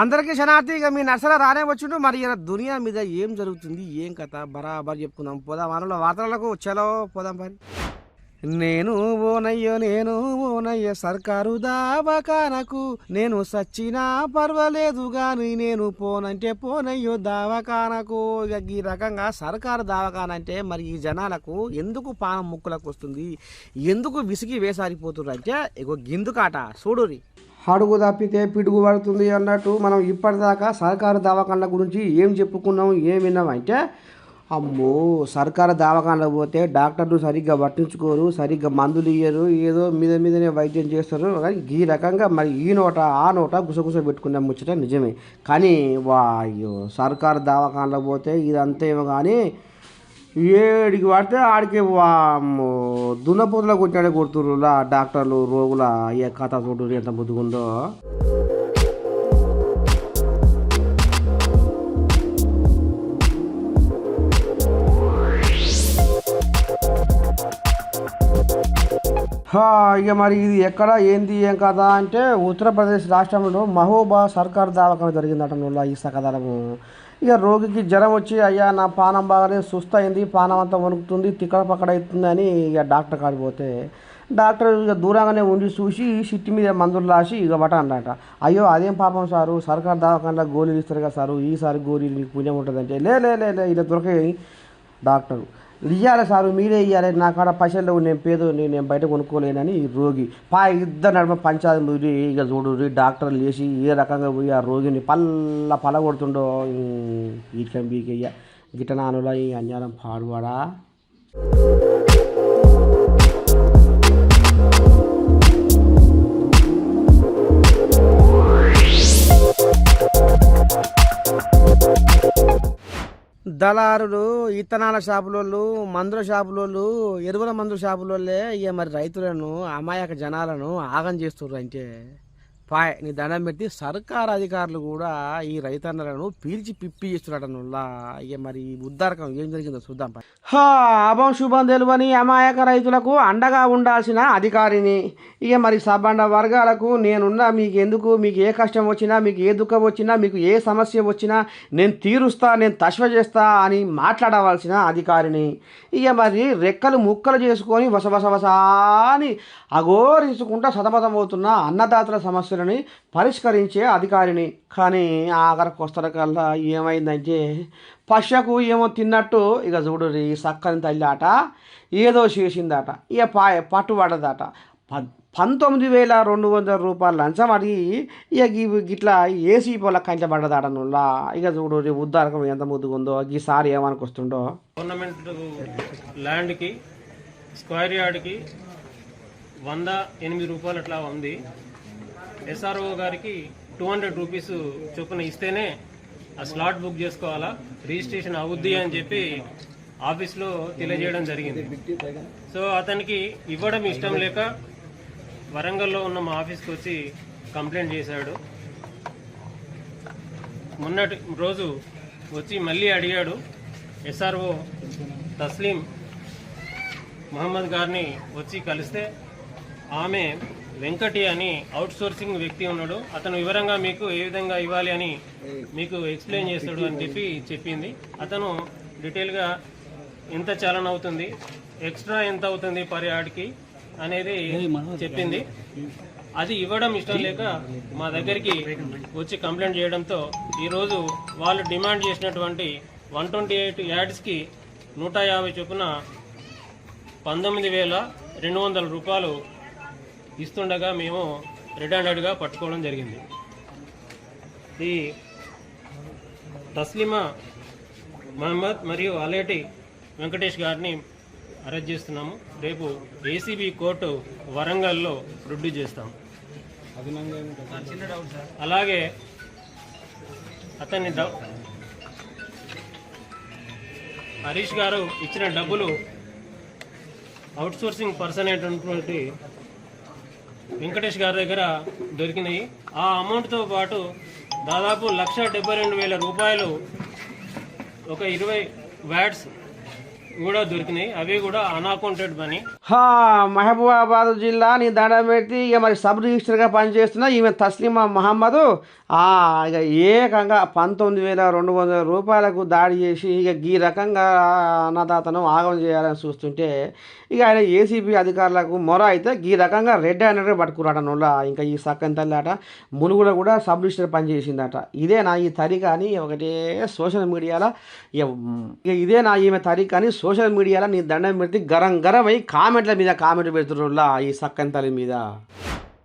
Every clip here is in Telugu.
అందరికీ శనార్థి ఇక మీ నర్సరా రానే వచ్చిండు. మరి ఇలా దునియా మీద ఏం జరుగుతుంది? ఏం కథ? బరాబర్ చెప్పుకుందాం. పోదాం మనలో వార్తలకు చలో పోదాం పని నేను ఓనయ్యో నేను ఓనయ్య సర్కారు దావకానకు నేను సచ్చినా పర్వాలేదు గాని నేను పోనంటే పోనయ్యో దావకానకు. ఇక ఈ రకంగా సర్కారు దావకాన అంటే మరి ఈ జనాలకు ఎందుకు పానం ముక్కులకు వస్తుంది? ఎందుకు విసిగి వేసారిపోతున్నారు అంటే ఇగో గిందుకాట చూడురి అడుగు తప్పితే పిడుగు పడుతుంది అన్నట్టు మనం ఇప్పటిదాకా సర్కారు దవాఖాన గురించి ఏం చెప్పుకున్నాం ఏం విన్నాం అంటే అమ్మో సర్కారు దవాఖానలో పోతే డాక్టర్లు సరిగ్గా పట్టించుకోరు సరిగ్గా మందులు ఇయ్యరు ఏదో మీద మీదనే వైద్యం చేస్తారు. కానీ ఈ రకంగా మరి ఈ నోట ఆ నోట గుసగుస పెట్టుకున్న ముచ్చట నిజమే. కానీ వాయ్యో సర్కారు దవాఖానలో పోతే ఇదంతేమో కానీ ఏడికి పడితే ఆడికి వామ్మో దున్నపోతుల కొట్టాడే కొడుతుర్రు డాక్టర్లు రోగుల ఏ కథ చూడు ఎంత బుద్ధిగుందో. ఇక మరి ఇది ఎక్కడ ఏంది ఏం కదా అంటే ఉత్తరప్రదేశ్ రాష్ట్రంలో మహోబా సర్కార్ దావకం జరిగిందట ఈ సకదనము ఇక రోగికి జ్వరం వచ్చి అయ్యా నా పానం బాగానే సుస్థ అయింది పానం అంతా వణుకుతుంది తిక్కడ పక్కడ అవుతుంది అని ఇక డాక్టర్ కాడికి పోతే డాక్టర్ ఇక దూరంగానే ఉండి చూసి సిట్టి మీద మందులు రాసి ఇక బట అన్నట అయ్యో అదేం పాపం సారు? సర్కార్ దావకుండా గోళీలు ఇస్తారు కదా సారు? ఈసారి గోళీలు మీకు పుణ్యం ఉంటుందంటే లే లే లే లే ఇలా దొరకాయి డాక్టరు ఇయ్యాలి సారు మీరే ఇయ్యాలి. నా కాడ పైసలు నేను పేదోని నేను బయట కొనుక్కోలేనని ఈ రోగి. పా ఇద్దరు నడుమ పంచాయతీ మురి ఇక చూడు డాక్టర్లు లేచి ఏ రకంగా పోయి ఆ రోగిని పల్ల పల కొడుతుండో? వీటికం గిట్ట గిటనానుల ఈ అన్యాయం పాడువాడా? దళారులు ఇత్తనాల షాపులోళ్ళు మందుల షాపులోళ్ళు ఎరువుల మందుల షాపులోళ్ళే ఇక మరి రైతులను అమాయక జనాలను ఆగం చేస్తుర్రు అంటే. పాయ్ నీ దండం పెట్టి సర్కారు అధికారులు కూడా ఈ రైతన్నలను పీల్చి పిప్పి చేస్తున్నాడనుల్లా ఇక మరి ఈ ఉద్దారకం ఏం జరిగిందో చూద్దాం పా. అభం శుభం తెలువని అమాయక రైతులకు అండగా ఉండాల్సిన అధికారిని. ఇక మరి సబ్బండ వర్గాలకు నేనున్నా మీకు ఎందుకు మీకు ఏ కష్టం వచ్చినా మీకు ఏ దుఃఖం వచ్చినా మీకు ఏ సమస్య వచ్చినా నేను తీరుస్తా నేను తశ్వ చేస్తా అని మాట్లాడవలసిన అధికారిని. ఇక మరి రెక్కలు ముక్కలు చేసుకొని వసవసవసా అని అఘోరించుకుంటా సతమతమవుతున్న అన్నదాతల సమస్యలని పరిష్కరించే అధికారిని. కానీ ఆఖరికి వస్తలకల్లా ఏమైందంటే పశకు ఏమో తిన్నట్టు ఇక చూడు ఈ సక్కని తల్లి ఆట ఏదో చేసిందట ఇక పాయ పట్టుబడదట ప పంతొమ్మిది వేల రెండు వందల రూపాయలు లంచం అడిగి ఇక గిట్లా ఏసీ పొల కంచబడ్డదట నుల్లా. ఇక చూడు ఉద్దారకం ఎంత ముద్దుగుందో ఈసారి ఏమనుకొస్తుండో. గవర్నమెంట్ ల్యాండ్కి స్క్వేర్ యార్డ్కి వంద ఎనిమిది రూపాయలు అట్లా ఉంది. ఎస్ఆర్ఓ గారికి టూ హండ్రెడ్ రూపీస్ చొప్పున ఇస్తేనే ఆ స్లాట్ బుక్ చేసుకోవాలా రిజిస్ట్రేషన్ అవుద్ది అని చెప్పి ఆఫీస్లో తెలియజేయడం జరిగింది. సో అతనికి ఇవ్వడం ఇష్టం లేక వరంగల్లో ఉన్న మా ఆఫీస్కి వచ్చి కంప్లైంట్ చేశాడు. మొన్నటి రోజు వచ్చి మళ్ళీ అడిగాడు ఎస్ఆర్ఓ తస్లీం మహమ్మద్ గారిని వచ్చి కలిస్తే ఆమె వెంకటి అని అవుట్ సోర్సింగ్ వ్యక్తి ఉన్నాడు. అతను వివరంగా మీకు ఏ విధంగా ఇవ్వాలి అని మీకు ఎక్స్ప్లెయిన్ చేస్తాడు అని చెప్పి చెప్పింది. అతను డీటెయిల్గా ఎంత చలన అవుతుంది ఎక్స్ట్రా ఎంత అవుతుంది పర్ యార్డ్కి అనేది చెప్పింది. అది ఇవ్వడం ఇష్టం లేక మా దగ్గరికి వచ్చి కంప్లైంట్ చేయడంతో ఈరోజు వాళ్ళు డిమాండ్ చేసినటువంటి వన్ ట్వంటీ ఎయిట్ యాడ్స్కి నూట యాభై చొప్పున పంతొమ్మిది వేల రెండు వందల రూపాయలు ఇస్తుండగా మేము రెడ్ హ్యాండెడ్గా పట్టుకోవడం జరిగింది. ఈ తస్లిమా మహమ్మద్ మరియు అలేటి వెంకటేష్ గారిని అరెస్ట్ చేస్తున్నాము. రేపు ఏసీబీ కోర్టు వరంగల్లో రుడ్డు చేస్తాం. అలాగే అతన్ని హరీష్ గారు ఇచ్చిన డబ్బులు అవుట్సోర్సింగ్ పర్సన్ అయినటువంటి వెంకటేష్ గారి దగ్గర దొరికినాయి. ఆ అమౌంట్తో పాటు దాదాపు లక్ష డెబ్బై రెండు వేల రూపాయలు ఒక ఇరవై వ్యాట్స్ కూడా దొరికినాయి. అవి కూడా అన్అకౌంటెడ్ మనీ. హా మహబూబాబాద్ జిల్లా నీ దండం పెట్టి ఇక మరి సబ్ రిజిస్టర్గా పనిచేస్తున్న ఈమె తస్లీమా మహమ్మద్. ఆ, ఇక ఏకంగా పంతొమ్మిది వేల రెండు వందల రూపాయలకు దాడి చేసి ఇక ఈ రకంగా అన్నదాతను ఆగం చేయాలని చూస్తుంటే ఇక ఆయన ఏసీబీ అధికారులకు మొర అయితే ఈ రకంగా రెడ్ హ్యాండెడ్ పట్టుకురాట నోళ్ళ. ఇంకా ఈ సక్కని తల్లి అట మునుగులో కూడా సబ్ రిజిస్టర్ పనిచేసిందట ఇదే నా ఈ తరిక అని ఒకటే సోషల్ మీడియాలో ఇక ఇక ఇదే నా ఈమె తరిక అని సోషల్ మీడియాలో నీ దండం పెడితే గరం గరం అయి కామెంట్ల మీద కామెంట్ పెడుతున్నారు ఈ సక్కని మీద.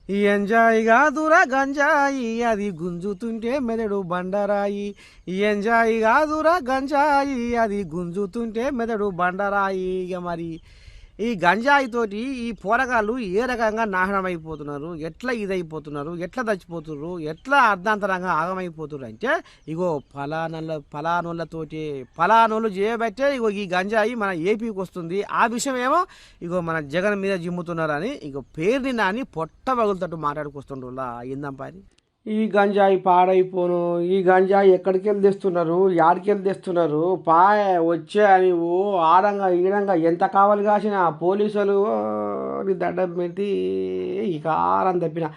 ఈ ఎంజాయ్ కాదురా గంజాయి అది గుంజుతుంటే మెదడు బండరాయి. ఈ ఎంజాయ్ కాదురా గంజాయి అది గుంజుతుంటే మెదడు బండరాయి. ఇక మరి ఈ గంజాయితోటి ఈ పోరగాళ్ళు ఏ రకంగా నాశనం అయిపోతున్నారు ఎట్లా ఇదైపోతున్నారు? ఎట్లా చచ్చిపోతున్నారు ఎట్లా అర్ధాంతరంగా ఆగమైపోతున్నారు అంటే ఇగో ఫలానల ఫలానోళ్ళతోటి ఫలానోళ్ళు చేయబట్టే ఇగో ఈ గంజాయి మన ఏపీకి వస్తుంది. ఆ విషయం ఏమో ఇగో మన జగన్ మీద జిమ్ముతున్నారని ఇగో పేరుని నాని పొట్ట పగులుతట్టు మాట్లాడుకొస్తుండ్రులా ఇందాం ఈ గంజాయి పాడైపోను ఈ గంజాయి ఎక్కడికి వెళ్ళి తెస్తున్నారు యాడికి వెళ్ళి తెస్తున్నారు పాయ వచ్చే అని ఓ ఆడంగా ఈడంగా ఎంత కావాలి కాసిన పోలీసులు దడ్డం పెట్టి ఈ కారం తప్పిన.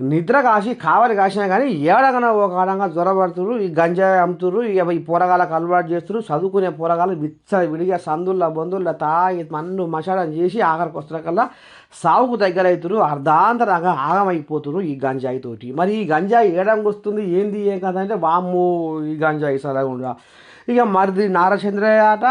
నిద్ర కాసి కావాలి కాసినా కానీ ఏడగన ఒక ఆడంగా జ్వరపడుతురు ఈ గంజాయి అమ్ముతురు ఇక ఈ పోరగాళ్ళకి అలవాటు చేస్తురు చదువుకునే పోరగాళ్ళు విచ్చ విడిగా సందుల్లో బంధువుల తాగి మన్ను మసాడం చేసి ఆఖరికి వస్తున్న సావుకు దగ్గర అవుతురు అర్ధాంతరంగా ఆగమైపోతురు ఈ గంజాయి తోటి. మరి ఈ గంజాయి ఏడంగా వస్తుంది ఏంది? ఏం కదంటే అంటే వామ్ము ఈ గంజాయి సరగుండా. ఇక మరిది నారచంద్రయ్య ఆట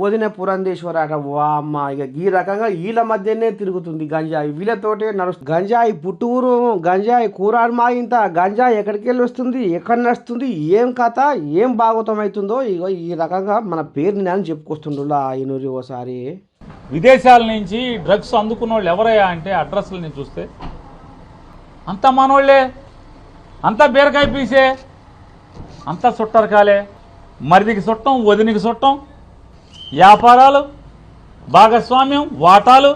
వదిన పురంధేశ్వర ఆట వామ్మ ఇక ఈ రకంగా వీళ్ళ మధ్యనే తిరుగుతుంది గంజాయి. వీళ్ళతోటే నడుస్తుంది గంజాయి పుట్టూరు గంజాయి కూరాడు ఇంత గంజాయి ఎక్కడికి వెళ్ళి వస్తుంది ఎక్కడ నడుస్తుంది ఏం కథ ఏం భాగవతం అవుతుందో ఇగో ఈ రకంగా మన పేరుని నేను చెప్పుకొస్తుండ్రులా ఈనూరి ఓసారి. విదేశాల నుంచి డ్రగ్స్ అందుకున్న వాళ్ళు ఎవరయ్యా అంటే అడ్రస్లని చూస్తే. అంత మనోళ్ళే అంతా బీరకాయ పీసే అంతా చుట్టరకాలే మరిదికి చుట్టం వదినికి చుట్టం వ్యాపారాలు భాగస్వామ్యం వాటాలు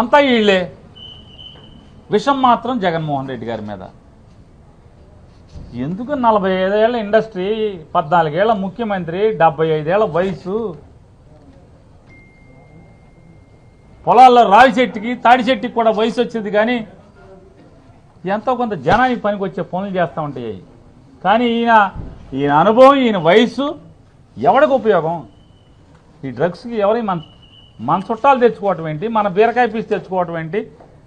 అంతా వీళ్ళే. విషం మాత్రం జగన్మోహన్ రెడ్డి గారి మీద. ఎందుకు నలభై ఐదేళ్ళ ఇండస్ట్రీ పద్నాలుగేళ్ళ ముఖ్యమంత్రి డెబ్బై ఐదేళ్ళ వయసు? పొలాల్లో రావి చెట్టుకి తాడి చెట్టుకి కూడా వయసు వచ్చేది కానీ ఎంతో కొంత జనానికి పనికి వచ్చే పనులు చేస్తూ ఉంటాయి. కానీ ఈయన ఈయన అనుభవం ఈయన వయసు ఎవడికి ఉపయోగం? ఈ డ్రగ్స్కి ఎవరి మన మన చుట్టాలు తెచ్చుకోవటం ఏంటి? మన బీరకాయ పీస్ తెచ్చుకోవటం ఏంటి?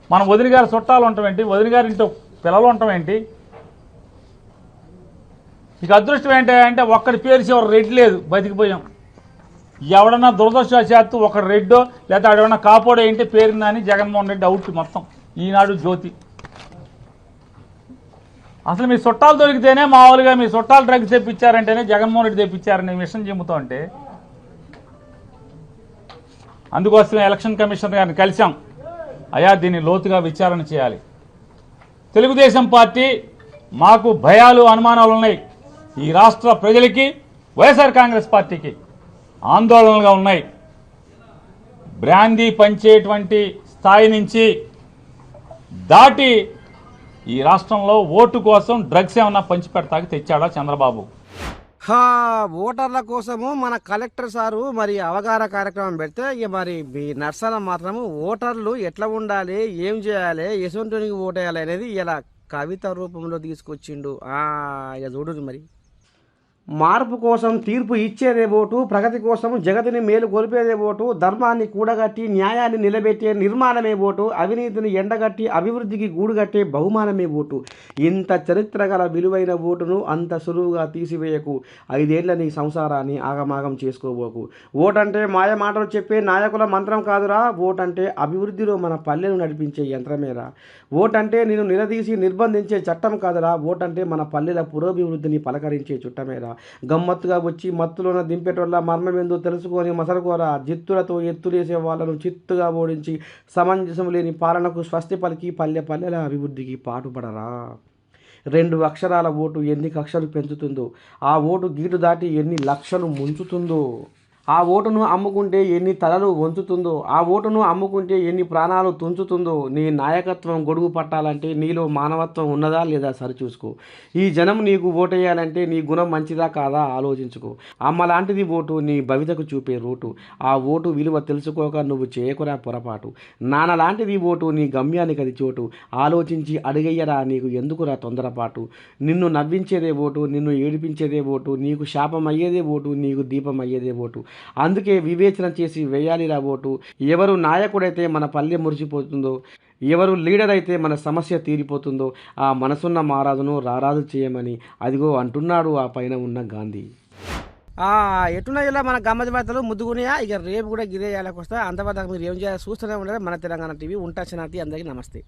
మన వదిన గారి చుట్టాలు ఉండటం ఏంటి? వదిన గారి ఇంట్లో పిల్లలు ఉండటం ఏంటి? ఇక అదృష్టం ఏంటి అంటే ఒక్కడి పేరు ఎవరు రెడ్ లేదు బతికిపోయాం. ఎవడన్నా దురదృష్టవశాత్తు ఒక రెడ్డో లేదా ఆడేమన్నా కాపోడో ఏంటి పేరుందని జగన్మోహన్ రెడ్డి అవుట్ మొత్తం. ఈనాడు జ్యోతి. అసలు మీ చుట్టాలు దొరికితేనే మామూలుగా మీ చుట్టాలు డ్రగ్స్ తెప్పించారంటేనే జగన్మోహన్ రెడ్డి తెప్పించారని విషయం చెబుతూ ఉంటే. అందుకోసమే ఎలక్షన్ కమిషన్ గారిని కలిసాం అయా దీన్ని లోతుగా విచారణ చేయాలి. తెలుగుదేశం పార్టీ మాకు భయాలు అనుమానాలు ఉన్నాయి. ఈ రాష్ట్ర ప్రజలకి వైఎస్ఆర్ కాంగ్రెస్ పార్టీకి ఆందోళనలుగా ఉన్నాయి. బ్రాందీ పంచేటువంటి స్థాయి నుంచి దాటి ఈ రాష్ట్రంలో ఓటు కోసం డ్రగ్స్ ఏమన్నా పంచిపెడతాకి తెచ్చాడా చంద్రబాబు? ఓటర్ల కోసము మన కలెక్టర్ సారు మరి అవగాహన కార్యక్రమం పెడితే ఇక మరి మీ నర్సన మాత్రము ఓటర్లు ఎట్లా ఉండాలి ఏం చేయాలి ఎసువంటి ఓటేయాలి అనేది ఇలా కవిత రూపంలో తీసుకొచ్చిండు. ఇక చూడు మరి. మార్పు కోసం తీర్పు ఇచ్చేదే ఓటు ప్రగతి కోసం జగతిని మేలు కొలిపేదే ఓటు ధర్మాన్ని కూడగట్టి న్యాయాన్ని నిలబెట్టే నిర్మాణమే ఓటు అవినీతిని ఎండగట్టి అభివృద్ధికి గూడుగట్టే బహుమానమే ఓటు. ఇంత చరిత్ర గల విలువైన ఓటును అంత సులువుగా తీసివేయకు. ఐదేళ్ళ నీ సంసారాన్ని ఆగమాగం చేసుకోబోకు. ఓటంటే మాయ మాటలు చెప్పే నాయకుల మంత్రం కాదురా ఓటంటే అభివృద్ధిలో మన పల్లెను నడిపించే యంత్రమేరా. ఓటంటే నేను నిలదీసి నిర్బంధించే చట్టం కాదురా ఓటంటే మన పల్లెల పురోభివృద్ధిని పలకరించే చుట్టమేరా. గమ్మత్తుగా వచ్చి మత్తులోన దింపేటోళ్ళ మర్మమేందో తెలుసుకొని మసలుకోరా జిత్తులతో ఎత్తులేసే వాళ్ళను చిత్తుగా ఓడించి సమంజసం లేని పాలనకు స్వస్తి పలికి పల్లె పల్లెల అభివృద్ధికి పాటుపడరా. రెండు అక్షరాల ఓటు ఎన్ని కక్షలు పెంచుతుందో ఆ ఓటు గీటు దాటి ఎన్ని లక్షలు ముంచుతుందో. ఆ ఓటును అమ్ముకుంటే ఎన్ని తలలు వంచుతుందో ఆ ఓటును అమ్ముకుంటే ఎన్ని ప్రాణాలు తుంచుతుందో నీ నాయకత్వం గొడుగు పట్టాలంటే నీలో మానవత్వం ఉన్నదా లేదా సరిచూసుకో ఈ జనం నీకు ఓటేయాలంటే నీ గుణం మంచిదా కాదా ఆలోచించుకో. అమ్మ లాంటిది ఓటు నీ భవితకు చూపే రోటు. ఆ ఓటు విలువ తెలుసుకోక నువ్వు చేయకురా పొరపాటు. నాన్న లాంటిది ఓటు నీ గమ్యానికి అది చోటు. ఆలోచించి అడిగయ్యరా నీకు ఎందుకురా తొందరపాటు. నిన్ను నవ్వించేదే ఓటు నిన్ను ఏడిపించేదే ఓటు నీకు శాపం అయ్యేదే ఓటు నీకు దీపం అయ్యేదే ఓటు. అందుకే వివేచన చేసి వేయాలిరా ఓటు. ఎవరు నాయకుడైతే మన పల్లె మురిసిపోతుందో ఎవరు లీడర్ అయితే మన సమస్య తీరిపోతుందో ఆ మనసున్న మారాజును రారాజు చేయమని అదిగో అంటున్నాడు ఆ పైన ఉన్న గాంధీ. ఆ, ఇలా మన గమ్మతి వార్తలు ముద్దుగునియా ఇక రేపు కూడా గిదే ఏళ్ళకి వస్తా. అంతవరకు మీరు ఏం చేయాలి? చూస్తూనే ఉండదు మన తెలంగాణ టీవీ ఉంటా చిన్నతి అందరికీ నమస్తే.